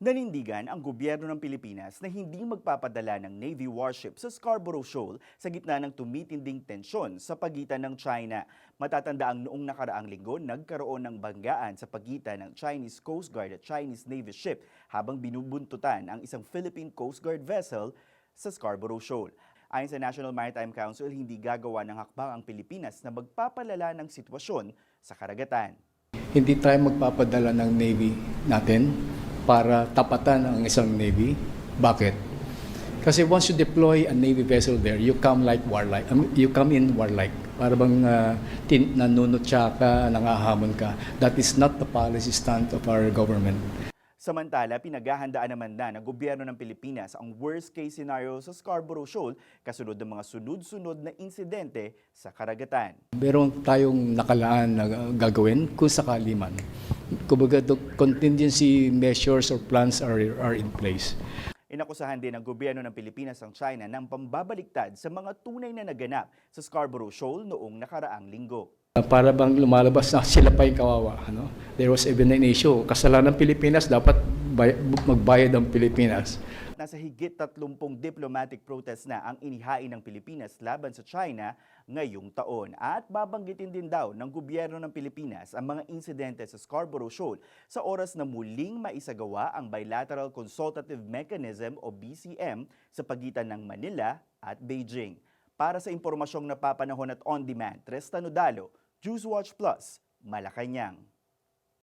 Nanindigan ang gobyerno ng Pilipinas na hindi magpapadala ng Navy warship sa Scarborough Shoal sa gitna ng tumitinding tensyon sa pagitan ng China. Matatanda ang noong nakaraang linggo, nagkaroon ng banggaan sa pagitan ng Chinese Coast Guard at Chinese Navy ship habang binubuntutan ang isang Philippine Coast Guard vessel sa Scarborough Shoal. Ayon sa National Maritime Council, hindi gagawa ng hakbang ang Pilipinas na magpapalala ng sitwasyon sa karagatan. Hindi tayo magpapadala ng Navy natin para tapatan ang isang Navy. Bakit? Kasi once you deploy a Navy vessel there, you come like warlike. um, you come in warlike. Para bang uh, tin, nanunutya ka, nangahamon ka. That is not the policy stand of our government. Samantala, pinaghahandaan naman na ng gobyerno ng Pilipinas ang worst case scenario sa Scarborough Shoal kasunod ng mga sunod-sunod na insidente sa karagatan. Meron tayong nakalaan na gagawin kung sakali man. Kumbaga, the contingency measures or plans are, are in place. Inakusahan din ng gobyerno ng Pilipinas ang China ng pambabaliktad sa mga tunay na naganap sa Scarborough Shoal noong nakaraang linggo. Uh, Para bang lumalabas na sila pa yung kawawa. Ano? There was even an issue. Kasalanan ng Pilipinas, dapat magbayad ang Pilipinas. Nasa higit 30 diplomatic protest na ang inihain ng Pilipinas laban sa China ngayong taon. At babanggitin din daw ng gobyerno ng Pilipinas ang mga insidente sa Scarborough Shoal sa oras na muling maisagawa ang Bilateral Consultative Mechanism o BCM sa pagitan ng Manila at Beijing. Para sa impormasyong napapanahon at on-demand, Trestan Nodalo, Juice Watch Plus, Malacanang.